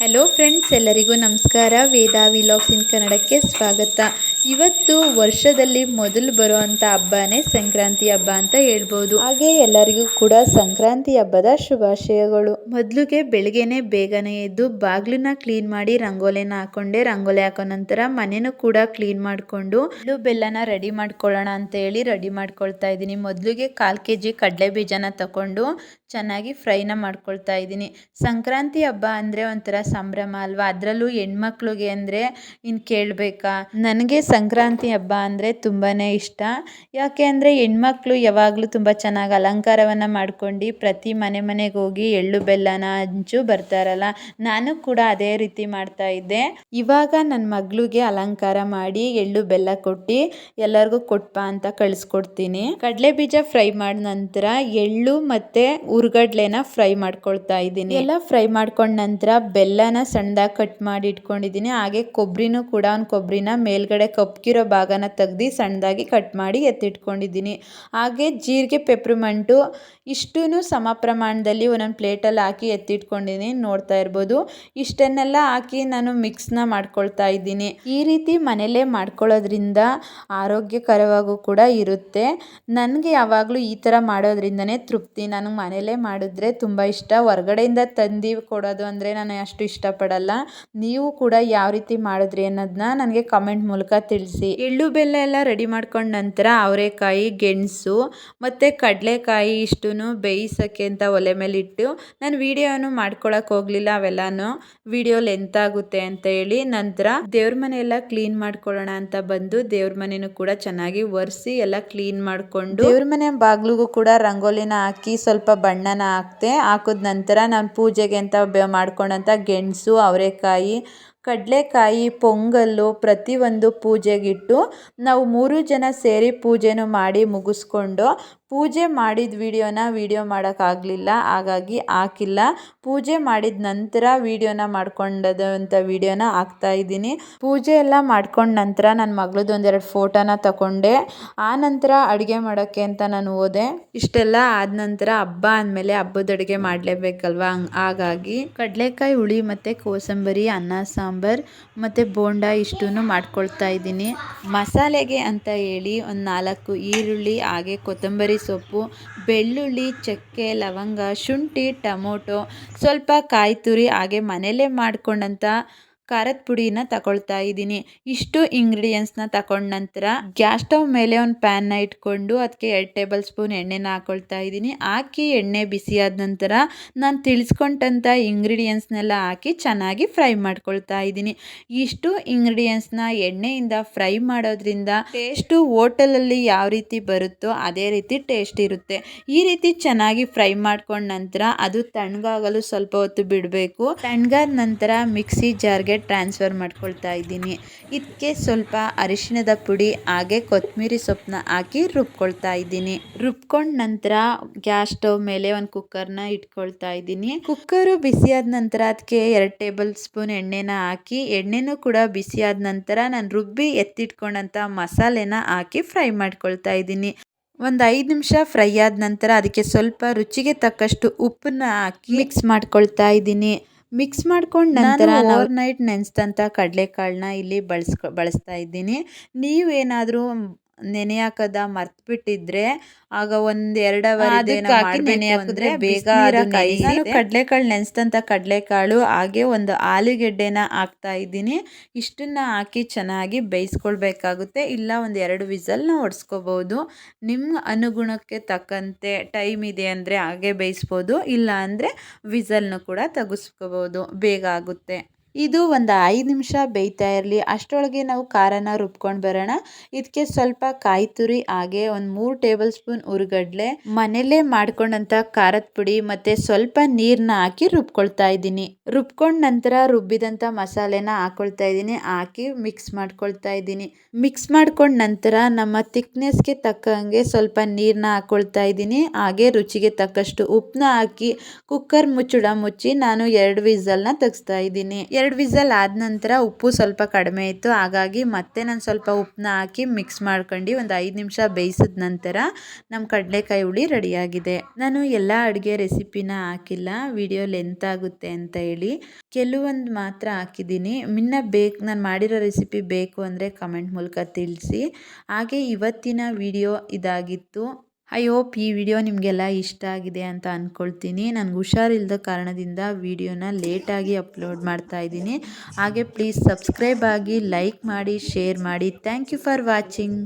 Hello friends ಎಲ್ಲರಿಗೂ ನಮಸ್ಕಾರ. ವೇದಾ vlogs ಇನ್ ಕನ್ನಡಕ್ಕೆ ಸ್ವಾಗತ. ಇವತ್ತು ವರ್ಷದಲ್ಲಿ ಮೊದಲು ಬರುವಂಥ ಹಬ್ಬನೇ ಸಂಕ್ರಾಂತಿ ಹಬ್ಬ ಅಂತ ಹೇಳ್ಬೋದು. ಹಾಗೆ ಎಲ್ಲರಿಗೂ ಕೂಡ ಸಂಕ್ರಾಂತಿ ಹಬ್ಬದ ಶುಭಾಶಯಗಳು. ಮೊದಲಿಗೆ ಬೆಳಗ್ಗೆನೆ ಬೇಗನೆ ಎದ್ದು ಬಾಗ್ಲನ್ನ ಕ್ಲೀನ್ ಮಾಡಿ ರಂಗೋಲಿನ ಹಾಕೊಂಡೆ ರಂಗೋಲಿ ಹಾಕೋ ನಂತರ ಮನೆನೂ ಕೂಡ ಕ್ಲೀನ್ ಮಾಡಿಕೊಂಡು ಎಳ್ಳು ಬೆಲ್ಲನ ರೆಡಿ ಮಾಡ್ಕೊಳ್ಳೋಣ ಅಂತ ಹೇಳಿ ರೆಡಿ ಮಾಡ್ಕೊಳ್ತಾ ಇದ್ದೀನಿ. ಮೊದಲಿಗೆ ಕಾಲು ಕೆ ಜಿ ಕಡಲೆ ಬೀಜನ ತಗೊಂಡು ಚೆನ್ನಾಗಿ ಫ್ರೈನ ಮಾಡ್ಕೊಳ್ತಾ ಇದ್ದೀನಿ. ಸಂಕ್ರಾಂತಿ ಹಬ್ಬ ಅಂದರೆ ಒಂಥರ ಸಂಭ್ರಮ ಅಲ್ವಾ? ಅದರಲ್ಲೂ ಹೆಣ್ಮಕ್ಳಿಗೆ ಅಂದರೆ ಇನ್ನು ಕೇಳಬೇಕಾ? ನನಗೆ ಸಂಕ್ರಾಂತಿ ಹಬ್ಬ ಅಂದರೆ ತುಂಬಾ ಇಷ್ಟ. ಯಾಕೆ ಅಂದರೆ ಹೆಣ್ಮಕ್ಳು ಯಾವಾಗಲೂ ತುಂಬ ಚೆನ್ನಾಗಿ ಅಲಂಕಾರವನ್ನು ಮಾಡ್ಕೊಂಡು ಪ್ರತಿ ಮನೆ ಮನೆಗೆ ಹೋಗಿ ಎಳ್ಳು, ಬೆಲ್ಲನ ಹಂಚು ಬರ್ತಾರಲ್ಲ, ನಾನು ಕೂಡ ಅದೇ ರೀತಿ ಮಾಡ್ತಾ ಇದ್ದೆ. ಇವಾಗ ನನ್ನ ಮಗಳಿಗೆ ಅಲಂಕಾರ ಮಾಡಿ ಎಳ್ಳು, ಬೆಲ್ಲ ಕೊಟ್ಟು ಎಲ್ಲರಿಗೂ ಕೊಟ್ಪ ಅಂತ ಕಳಿಸ್ಕೊಡ್ತೀನಿ. ಕಡಲೆ ಬೀಜ ಫ್ರೈ ಮಾಡಿದ ನಂತರ ಎಳ್ಳು ಮತ್ತೆ ಉರ್ಗಡ್ಲೆನ ಫ್ರೈ ಮಾಡ್ಕೊಳ್ತಾ ಇದ್ದೀನಿ. ಎಲ್ಲ ಫ್ರೈ ಮಾಡ್ಕೊಂಡ ನಂತರ ಬೆಲ್ಲನ ಸಣ್ಣದಾಗಿ ಕಟ್ ಮಾಡಿ ಇಟ್ಕೊಂಡಿದ್ದೀನಿ. ಹಾಗೆ ಕೊಬ್ಬರಿನೂ ಕೂಡ, ಒಂದು ಕೊಬ್ಬರಿನ ಮೇಲ್ಗಡೆ ಕಪ್ಕಿರೋ ಭಾಗನ ತೆಗ್ದು ಸಣ್ಣದಾಗಿ ಕಟ್ ಮಾಡಿ ಎತ್ತಿಟ್ಕೊಂಡಿದ್ದೀನಿ. ಹಾಗೆ ಜೀರಿಗೆ ಪೆಪ್ರಿಮೆಂಟು ಇಷ್ಟೂ ಸಮ ಪ್ರಮಾಣದಲ್ಲಿ ಒಂದೊಂದು ಪ್ಲೇಟಲ್ಲಿ ಹಾಕಿ ಎತ್ತಿಟ್ಕೊಂಡಿದ್ದೀನಿ, ನೋಡ್ತಾ ಇರ್ಬೋದು. ಇಷ್ಟನ್ನೆಲ್ಲ ಹಾಕಿ ನಾನು ಮಿಕ್ಸ್ನ ಮಾಡ್ಕೊಳ್ತಾ ಇದ್ದೀನಿ. ಈ ರೀತಿ ಮನೆಯಲ್ಲೇ ಮಾಡ್ಕೊಳ್ಳೋದ್ರಿಂದ ಆರೋಗ್ಯಕರವಾಗೂ ಕೂಡ ಇರುತ್ತೆ. ನನಗೆ ಯಾವಾಗಲೂ ಈ ಥರ ಮಾಡೋದ್ರಿಂದನೇ ತೃಪ್ತಿ. ನನಗೆ ಮನೆಯಲ್ಲೇ ಮಾಡಿದ್ರೆ ತುಂಬ ಇಷ್ಟ. ಹೊರಗಡೆಯಿಂದ ತಂದು ಕೊಡೋದು ಅಂದರೆ ನಾನು ಅಷ್ಟು ಇಷ್ಟಪಡಲ್ಲ. ನೀವು ಕೂಡ ಯಾವ ರೀತಿ ಮಾಡಿದ್ರಿ ಅನ್ನೋದನ್ನ ನನಗೆ ಕಮೆಂಟ್ ಮೂಲಕ ತಿಳಿಸಿ. ಎಳ್ಳು ಬೆಲ್ಲ ಎಲ್ಲ ರೆಡಿ ಮಾಡ್ಕೊಂಡ ನಂತರ ಅವರೆಕಾಯಿ, ಗೆಣಸು ಮತ್ತು ಕಡಲೆಕಾಯಿ ಇಷ್ಟೂ ಬೇಯಿಸೋಕ್ಕೆ ಅಂತ ಒಲೆ ಮೇಲೆ ಇಟ್ಟು ನಾನು ವಿಡಿಯೋನು ಮಾಡ್ಕೊಳಕ್ಕೆ ಹೋಗಲಿಲ್ಲ ಅವೆಲ್ಲನೂ. ವಿಡಿಯೋ ಲೆಂತ್ ಆಗುತ್ತೆ ಅಂತ ಹೇಳಿ ನಂತರ ದೇವ್ರ ಮನೆ ಎಲ್ಲ ಕ್ಲೀನ್ ಮಾಡ್ಕೊಳ್ಳೋಣ ಅಂತ ಬಂದು ದೇವ್ರ ಮನೆನೂ ಕೂಡ ಚೆನ್ನಾಗಿ ಒರೆಸಿ ಎಲ್ಲ ಕ್ಲೀನ್ ಮಾಡಿಕೊಂಡು ದೇವ್ರ ಮನೆ ಬಾಗ್ಲಿಗೂ ಕೂಡ ರಂಗೋಲಿನ ಹಾಕಿ ಸ್ವಲ್ಪ ಬಣ್ಣನ ಹಾಕ್ತೆ. ಹಾಕಿದ ನಂತರ ನಾನು ಪೂಜೆಗೆ ಅಂತ ಮಾಡ್ಕೊಂಡಂಥ ಗೆಣಸು, ಅವರೆಕಾಯಿ, ಕಡಲೆಕಾಯಿ, ಪೊಂಗಲ್ಲು ಪ್ರತಿಯೊಂದು ಪೂಜೆಗಿಟ್ಟು ನಾವು ಮೂರು ಜನ ಸೇರಿ ಪೂಜೆನೂ ಮಾಡಿ ಮುಗಿಸ್ಕೊಂಡು ಪೂಜೆ ಮಾಡಿದ ವಿಡಿಯೋನ ವಿಡಿಯೋ ಮಾಡೋಕ್ಕಾಗಲಿಲ್ಲ, ಹಾಗಾಗಿ ಹಾಕಿಲ್ಲ. ಪೂಜೆ ಮಾಡಿದ ನಂತರ ವಿಡಿಯೋನ ಮಾಡ್ಕೊಂಡದಂಥ ವಿಡಿಯೋನ ಹಾಕ್ತಾ ಇದ್ದೀನಿ. ಪೂಜೆ ಎಲ್ಲ ಮಾಡ್ಕೊಂಡ ನಂತರ ನನ್ನ ಮಗಳದ್ದು ಒಂದೆರಡು ಫೋಟೋನ ತಗೊಂಡೆ. ಆ ನಂತರ ಅಡುಗೆ ಮಾಡೋಕ್ಕೆ ಅಂತ ನಾನು ಹೋದೆ. ಇಷ್ಟೆಲ್ಲ ಆದ ನಂತರ ಹಬ್ಬ ಅಂದಮೇಲೆ ಹಬ್ಬದ ಅಡುಗೆ ಮಾಡಲೇಬೇಕಲ್ವಾ? ಹಾಗಾಗಿ ಕಡಲೆಕಾಯಿ ಹುಳಿ ಮತ್ತು ಕೋಸಂಬರಿ, ಅನ್ನ, ಸಾಂಬಾರು ಮತ್ತು ಬೋಂಡ ಇಷ್ಟೂ ಮಾಡ್ಕೊಳ್ತಾ ಇದ್ದೀನಿ. ಮಸಾಲೆಗೆ ಅಂತ ಹೇಳಿ ಒಂದು ನಾಲ್ಕು ಈರುಳ್ಳಿ, ಹಾಗೆ ಕೊತ್ತಂಬರಿ ಸೊಪ್ಪು ಬೆಳ್ಳುಳ್ಳಿ ಚಕ್ಕೆ ಲವಂಗ ಶುಂಠಿ ಟಮೋಟೊ ಸ್ವಲ್ಪ ಕಾಯಿ ತುರಿ ಹಾಗೆ ಮನೆಯಲ್ಲೇ ಮಾಡ್ಕೊಂಡಂಥ ಖಾರದ ಪುಡಿನ ತಗೊಳ್ತಾ ಇದ್ದೀನಿ. ಇಷ್ಟು ಇಂಗ್ರೀಡಿಯೆಂಟ್ಸ್ನ ತಗೊಂಡ ನಂತರ ಗ್ಯಾಸ್ ಸ್ಟವ್ ಮೇಲೆ ಒಂದು ಪ್ಯಾನ್ನ ಇಟ್ಕೊಂಡು ಅದಕ್ಕೆ ಎರಡು ಟೇಬಲ್ ಸ್ಪೂನ್ ಎಣ್ಣೆನ ಹಾಕೊಳ್ತಾ ಇದ್ದೀನಿ. ಹಾಕಿ ಎಣ್ಣೆ ಬಿಸಿಯಾದ ನಂತರ ನಾನು ತಿಳಿಸ್ಕೊಂಡಂಥ ಇಂಗ್ರೀಡಿಯೆಂಟ್ಸ್ನೆಲ್ಲ ಹಾಕಿ ಚೆನ್ನಾಗಿ ಫ್ರೈ ಮಾಡ್ಕೊಳ್ತಾ ಇದ್ದೀನಿ. ಇಷ್ಟು ಇಂಗ್ರೀಡಿಯೆಂಟ್ಸ್ನ ಎಣ್ಣೆಯಿಂದ ಫ್ರೈ ಮಾಡೋದ್ರಿಂದ ಟೇಸ್ಟು ಹೋಟೆಲಲ್ಲಿ ಯಾವ ರೀತಿ ಬರುತ್ತೋ ಅದೇ ರೀತಿ ಟೇಸ್ಟ್ ಇರುತ್ತೆ. ಈ ರೀತಿ ಚೆನ್ನಾಗಿ ಫ್ರೈ ಮಾಡ್ಕೊಂಡ ನಂತರ ಅದು ತಣ್ಣಗಾಗಲು ಸ್ವಲ್ಪ ಹೊತ್ತು ಬಿಡಬೇಕು. ತಣ್ಣಗಾದ ನಂತರ ಮಿಕ್ಸಿ ಜಾರ್ಗೆ ಟ್ರಾನ್ಸ್ಫರ್ ಮಾಡ್ಕೊಳ್ತಾ ಇದ್ದೀನಿ. ಇದಕ್ಕೆ ಸ್ವಲ್ಪ ಅರಿಶಿಣದ ಪುಡಿ, ಹಾಗೆ ಕೊತ್ತಂಬರಿ ಸೊಪ್ಪನ್ನ ಹಾಕಿ ರುಬ್ಕೊಳ್ತಾ ಇದ್ದೀನಿ. ರುಬ್ಕೊಂಡ ನಂತರ ಗ್ಯಾಸ್ ಸ್ಟವ್ ಮೇಲೆ ಒಂದು ಕುಕ್ಕರ್ನ ಇಟ್ಕೊಳ್ತಾ ಇದ್ದೀನಿ. ಕುಕ್ಕರು ಬಿಸಿಯಾದ ನಂತರ ಅದಕ್ಕೆ ಎರಡು ಟೇಬಲ್ ಸ್ಪೂನ್ ಎಣ್ಣೆನ ಹಾಕಿ, ಎಣ್ಣೆನೂ ಕೂಡ ಬಿಸಿಯಾದ ನಂತರ ನಾನು ರುಬ್ಬಿ ಎತ್ತಿಟ್ಕೊಂಡಂಥ ಮಸಾಲೆನ ಹಾಕಿ ಫ್ರೈ ಮಾಡ್ಕೊಳ್ತಾ ಇದ್ದೀನಿ. ಒಂದು ಐದು ನಿಮಿಷ ಫ್ರೈ ಆದ ನಂತರ ಅದಕ್ಕೆ ಸ್ವಲ್ಪ ರುಚಿಗೆ ತಕ್ಕಷ್ಟು ಉಪ್ಪನ್ನ ಹಾಕಿ ಮಿಕ್ಸ್ ಮಾಡ್ಕೊಳ್ತಾ ಇದ್ದೀನಿ. ಮಿಕ್ಸ್ ಮಾಡ್ಕೊಂಡು ನಂತರ ಓವರ್ ನೈಟ್ ನೆನೆಸಿದಂಥ ಕಡಲೆಕಾಳನ್ನ ಇಲ್ಲಿ ಬಳಸ್ಕೊ ಬಳಸ್ತಾ ಇದ್ದೀನಿ. ನೀವೇನಾದರೂ ನೆನೆ ಮರ್ತ್ ಬಿಟ್ಟಿದ್ರೆ ಆಗ ಒಂದ್ ಎರಡು ನೆನೆ ಹಾಕಿದ್ರೆ ಬೇಗ ಕಡಲೆಕಾಳು ನೆನೆಸಿದಂಥ ಕಡಲೆಕಾಳು ಹಾಗೆ ಒಂದು ಆಲೂಗೆಡ್ಡೆನ ಹಾಕ್ತಾ ಇದ್ದೀನಿ. ಇಷ್ಟನ್ನ ಹಾಕಿ ಚೆನ್ನಾಗಿ ಬೇಯಿಸ್ಕೊಳ್ಬೇಕಾಗುತ್ತೆ. ಇಲ್ಲ ಒಂದು ಎರಡು ವಿಸಲ್ನ ಹೊಡ್ಸ್ಕೋಬೋದು ನಿಮ್ಮ ಅನುಗುಣಕ್ಕೆ ತಕ್ಕಂತೆ ಟೈಮ್ ಇದೆ ಅಂದರೆ ಹಾಗೆ ಬೇಯಿಸ್ಬೋದು. ಇಲ್ಲ ಅಂದರೆ ವಿಸಲ್ನು ಕೂಡ ತೆಗೆಸ್ಕೋಬೋದು. ಬೇಗ ಆಗುತ್ತೆ. ಇದು ಒಂದು ಐದು ನಿಮಿಷ ಬೇಯ್ತಾ ಇರಲಿ. ಅಷ್ಟರೊಳಗೆ ನಾವು ಖಾರನ ರುಬ್ಕೊಂಡು ಬರೋಣ. ಇದಕ್ಕೆ ಸ್ವಲ್ಪ ಕಾಯಿ ತುರಿ, ಹಾಗೆ ಒಂದು ಮೂರು ಟೇಬಲ್ ಸ್ಪೂನ್ ಉರುಗಡ್ಲೆ. ಮನೇಲೇ ಮಾಡ್ಕೊಂಡಂಥ ಖಾರದ ಪುಡಿ ಮತ್ತು ಸ್ವಲ್ಪ ನೀರನ್ನ ಹಾಕಿ ರುಬ್ಕೊಳ್ತಾ ಇದ್ದೀನಿ. ರುಬ್ಕೊಂಡ ನಂತರ ರುಬ್ಬಿದಂಥ ಮಸಾಲೆನ ಹಾಕೊಳ್ತಾ ಇದ್ದೀನಿ. ಹಾಕಿ ಮಿಕ್ಸ್ ಮಾಡ್ಕೊಳ್ತಾ ಇದ್ದೀನಿ. ಮಿಕ್ಸ್ ಮಾಡ್ಕೊಂಡ ನಂತರ ನಮ್ಮ ತಿಕ್ನೆಸ್ಗೆ ತಕ್ಕಂಗೆ ಸ್ವಲ್ಪ ನೀರನ್ನ ಹಾಕೊಳ್ತಾ ಇದ್ದೀನಿ. ಹಾಗೆ ರುಚಿಗೆ ತಕ್ಕಷ್ಟು ಉಪ್ಪನ್ನ ಹಾಕಿ ಕುಕ್ಕರ್ ಮುಚ್ಚಳ ಮುಚ್ಚಿ ನಾನು ಎರಡು ವಿಸಲ್ನ ತೆಗಿಸ್ತಾ ಇದ್ದೀನಿ. ಎರಡು ವಿಸಲ್ ಆದ ನಂತರ ಉಪ್ಪು ಸ್ವಲ್ಪ ಕಡಿಮೆ ಇತ್ತು. ಹಾಗಾಗಿ ಮತ್ತೆ ನಾನು ಸ್ವಲ್ಪ ಉಪ್ಪನ್ನ ಹಾಕಿ ಮಿಕ್ಸ್ ಮಾಡ್ಕೊಂಡು ಒಂದು ಐದು ನಿಮಿಷ ಬೇಯಿಸಿದ ನಂತರ ನಮ್ಮ ಕಡಲೆಕಾಯಿ ಹುಳಿ ರೆಡಿಯಾಗಿದೆ. ನಾನು ಎಲ್ಲ ಅಡುಗೆ ರೆಸಿಪಿನ ಹಾಕಿಲ್ಲ. ವಿಡಿಯೋ ಲೆಂತ್ ಆಗುತ್ತೆ ಅಂತ ಹೇಳಿ. ಕೆಲವೊಂದು ಮಾತ್ರ ಹಾಕಿದ್ದೀನಿ. ಮಿನ್ನ ಬೇಕು, ನಾನು ಮಾಡಿರೋ ರೆಸಿಪಿ ಬೇಕು ಅಂದರೆ ಕಮೆಂಟ್ ಮೂಲಕ ತಿಳಿಸಿ. ಹಾಗೆ ಇವತ್ತಿನ ವಿಡಿಯೋ ಇದಾಗಿತ್ತು. ಐ ಹೋಪ್ ಈ ವಿಡಿಯೋ ನಿಮಗೆಲ್ಲ ಇಷ್ಟ ಆಗಿದೆ ಅಂತ ಅಂದ್ಕೊಳ್ತೀನಿ ನನಗೆ ಹುಷಾರಿಲ್ಲದ ಕಾರಣದಿಂದ ವಿಡಿಯೋನ ಲೇಟಾಗಿ ಅಪ್ಲೋಡ್ ಮಾಡ್ತಾ ಇದ್ದೀನಿ. ಹಾಗೆ ಪ್ಲೀಸ್ ಸಬ್ಸ್ಕ್ರೈಬ್ ಆಗಿ ಲೈಕ್ ಮಾಡಿ ಶೇರ್ ಮಾಡಿ. Thank you for watching